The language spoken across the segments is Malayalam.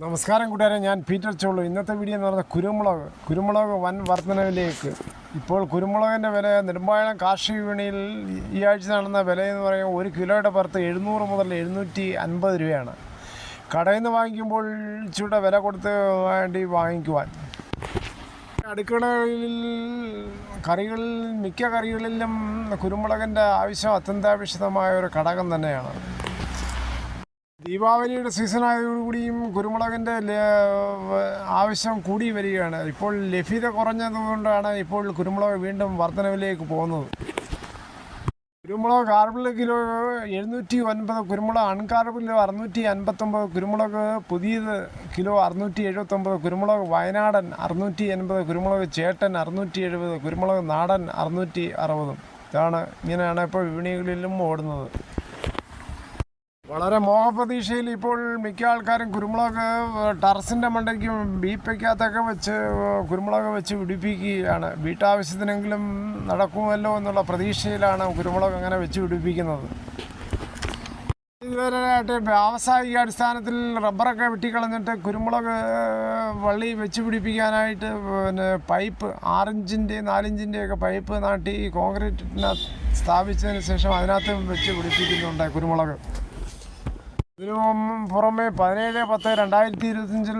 നമസ്കാരം കൂട്ടുകാരെ ഞാൻ പീറ്റർ ചോളു. ഇന്നത്തെ വീഡിയോ എന്ന് പറഞ്ഞാൽ കുരുമുളക് കുരുമുളക് വൻ വർധനവിലേക്ക്. ഇപ്പോൾ കുരുമുളകിന്റെ വില നെടുമ്പാഴം കാർഷിക വിപണിയിൽ ഈ ആഴ്ച നടന്ന വില എന്ന് പറയുമ്പോൾ ഒരു കിലോയുടെ പുറത്ത് എഴുന്നൂറ് മുതൽ എഴുന്നൂറ്റി അൻപത് രൂപയാണ്. കടയിൽ നിന്ന് വാങ്ങിക്കുമ്പോൾ ചൂടെ വില കൊടുത്ത് വേണ്ടി വാങ്ങിക്കുവാൻ. അടുക്കളകളിൽ കറികളിൽ മിക്ക കറികളിലും കുരുമുളകിന്റെ ആവശ്യം അത്യന്താപേക്ഷിതമായ ഒരു ഘടകം തന്നെയാണ്. ദീപാവലിയുടെ സീസൺ ആയതോടുകൂടിയും കുരുമുളകിന്റെ ആവശ്യം കൂടി വരികയാണ്. ഇപ്പോൾ ലഭ്യത കുറഞ്ഞതുകൊണ്ടാണ് ഇപ്പോൾ കുരുമുളക് വീണ്ടും വർധനവിലേക്ക് പോകുന്നത്. കുരുമുളക് കാർബിൾ കിലോ എഴുന്നൂറ്റി ഒൻപത് കുരുമുളക് അൺകാർബിൾ അറുന്നൂറ്റി അൻപത്തൊമ്പത് കുരുമുളക് പുതിയത് കിലോ അറുന്നൂറ്റി എഴുപത്തൊമ്പത് കുരുമുളക് വയനാടൻ അറുന്നൂറ്റി എൺപത് കുരുമുളക് ചേട്ടൻ അറുന്നൂറ്റി എഴുപത് കുരുമുളക് നാടൻ അറുന്നൂറ്റി അറുപതും ഇതാണ് ഇങ്ങനെയാണ് ഇപ്പോൾ വിപണികളിലും ഓടുന്നത്. വളരെ മോഹപ്രതീക്ഷയിൽ ഇപ്പോൾ മിക്ക ആൾക്കാരും കുരുമുളക് ടെറസിന്റെ മണ്ടയ്ക്ക് ബീപ്പയ്ക്കകത്തൊക്കെ വെച്ച് കുരുമുളക് വെച്ച് പിടിപ്പിക്കുകയാണ്. വീട്ടാവശ്യത്തിനെങ്കിലും നടക്കുമല്ലോ എന്നുള്ള പ്രതീക്ഷയിലാണ് കുരുമുളക് അങ്ങനെ വെച്ച് പിടിപ്പിക്കുന്നത്. ഇതുവരെയായിട്ട് വ്യാവസായിക അടിസ്ഥാനത്തിൽ റബ്ബറൊക്കെ വെട്ടിക്കളഞ്ഞിട്ട് കുരുമുളക് വള്ളി വെച്ച് പിടിപ്പിക്കാനായിട്ട് പിന്നെ പൈപ്പ് ആറിഞ്ചിന്റെ നാലിഞ്ചിന്റെയൊക്കെ പൈപ്പ് നാട്ടി കോൺക്രീറ്റിനകത്ത് സ്ഥാപിച്ചതിന് ശേഷം അതിനകത്ത് വെച്ച് പിടിപ്പിക്കുന്നുണ്ട് കുരുമുളക്. ഇതിനു പുറമെ പതിനേഴ് പത്ത് രണ്ടായിരത്തി ഇരുപത്തിയഞ്ചിൽ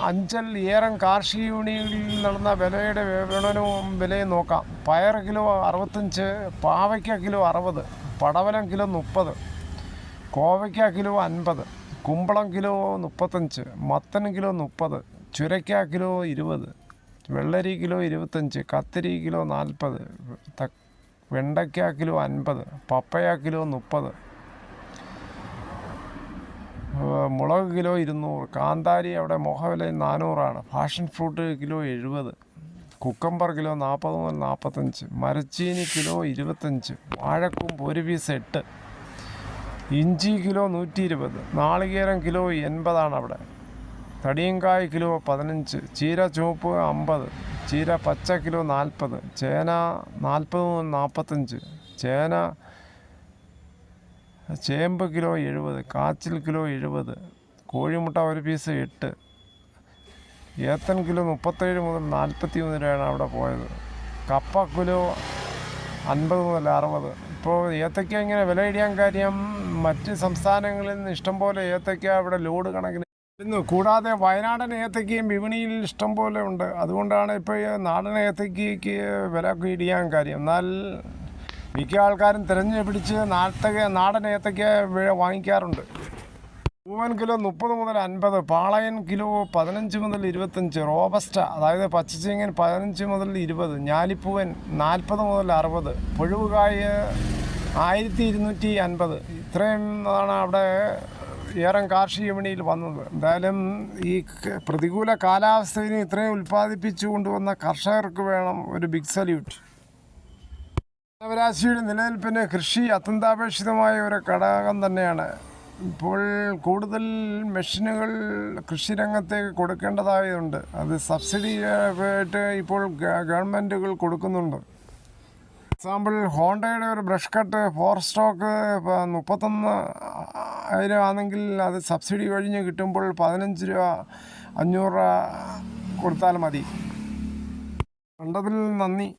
അഞ്ചൽ ഏറം കാർഷിക യൂണിയനിൽ നടന്ന വിലയുടെ വിപണനവും വിലയും നോക്കാം. പയർ കിലോ അറുപത്തഞ്ച് പാവയ്ക്ക കിലോ അറുപത് പടവലം കിലോ മുപ്പത് കോവയ്ക്ക കിലോ അൻപത് കുമ്പളം കിലോ മുപ്പത്തഞ്ച് മത്തൻ കിലോ മുപ്പത് ചുരയ്ക്ക കിലോ ഇരുപത് വെള്ളരി കിലോ ഇരുപത്തഞ്ച് കത്തിരി കിലോ നാൽപ്പത് വെണ്ടയ്ക്ക കിലോ അൻപത് പപ്പയ കിലോ മുപ്പത് മുളക് കിലോ ഇരുന്നൂറ് കാന്താരി അവിടെ മുഖവില നാനൂറാണ് ഫാഷൻ ഫ്രൂട്ട് കിലോ എഴുപത് കുക്കമ്പർ കിലോ നാൽപ്പത് മുതൽ നാൽപ്പത്തഞ്ച് മരച്ചീനി കിലോ ഇരുപത്തഞ്ച് വാഴക്കൂമ്പ് ഒരു പീസ് എട്ട് ഇഞ്ചി കിലോ നൂറ്റി ഇരുപത് നാളികേരം കിലോ എൺപതാണ് അവിടെ തടിയങ്കായ് കിലോ പതിനഞ്ച് ചീര ചുവപ്പ് അമ്പത് ചീര പച്ച കിലോ നാൽപ്പത് ചേന നാൽപ്പത് മുതൽ നാൽപ്പത്തഞ്ച് ചേന ചേമ്പ് കിലോ എഴുപത് കാച്ചിൽ കിലോ എഴുപത് കോഴിമുട്ട ഒരു പീസ് എട്ട് ഏത്തൻ കിലോ മുപ്പത്തേഴ് മുതൽ നാൽപ്പത്തി മൂന്ന് രൂപയാണ് അവിടെ പോയത്. കപ്പ കിലോ അൻപത് മുതൽ അറുപത്. ഇപ്പോൾ ഏത്തയ്ക്ക ഇങ്ങനെ വില ഇടിയാൻ കാര്യം മറ്റ് സംസ്ഥാനങ്ങളിൽ നിന്ന് ഇഷ്ടംപോലെ ഏത്തയ്ക്ക ഇവിടെ ലോഡ് കണക്കിന് ഇന്ന് കൂടാതെ വയനാടൻ ഏത്തയ്ക്കയും വിപണിയിൽ ഇഷ്ടംപോലെ ഉണ്ട്. അതുകൊണ്ടാണ് ഇപ്പോൾ നാടൻ ഏത്തയ്ക്കയ്ക്ക് വില ഇടിയാൻ കാര്യം. എന്നാൽ മിക്ക ആൾക്കാരും തിരഞ്ഞു പിടിച്ച് നാട്ടക നാടൻ ഏത്തയ്ക്ക വാങ്ങിക്കാറുണ്ട്. പൂവൻ കിലോ മുപ്പത് മുതൽ അൻപത് പാളയൻ കിലോ പതിനഞ്ച് മുതൽ ഇരുപത്തഞ്ച് റോബസ്റ്റ അതായത് പച്ചച്ചിങ്ങൻ പതിനഞ്ച് മുതൽ ഇരുപത് ഞാലിപ്പൂവൻ നാൽപ്പത് മുതൽ അറുപത് പുഴുവുകായ ആയിരത്തി ഇരുന്നൂറ്റി അൻപത്. ഇത്രയും ആണ് അവിടെ ഏറം കാർഷിക വിപണിയിൽ വന്നത്. എന്തായാലും ഈ പ്രതികൂല കാലാവസ്ഥയിൽ ഇത്രയും ഉൽപ്പാദിപ്പിച്ചു കൊണ്ടുവന്ന കർഷകർക്ക് വേണം ഒരു ബിഗ് സല്യൂട്ട് മാനവരാശിയുടെ നിലനിൽപ്പിന് കൃഷി അത്യന്താപേക്ഷിതമായ ഒരു ഘടകം തന്നെയാണ്. ഇപ്പോൾ കൂടുതൽ മെഷീനുകൾ കൃഷിരംഗത്തേക്ക് കൊടുക്കേണ്ടതായതുണ്ട് അത് സബ്സിഡി ആയിട്ട് ഇപ്പോൾ ഗവൺമെന്റുകൾ കൊടുക്കുന്നുണ്ട്. എക്സാമ്പിൾ ഹോണ്ടയുടെ ഒരു ബ്രഷ് കട്ട് ഫോർ സ്റ്റോക്ക് മുപ്പത്തൊന്ന് ആയിരം ആണെങ്കിൽ അത് സബ്സിഡി കഴിഞ്ഞ് കിട്ടുമ്പോൾ പതിനഞ്ച് രൂപ അഞ്ഞൂറ് രൂപ കൊടുത്താൽ മതി. കണ്ടതിൽ നന്ദി.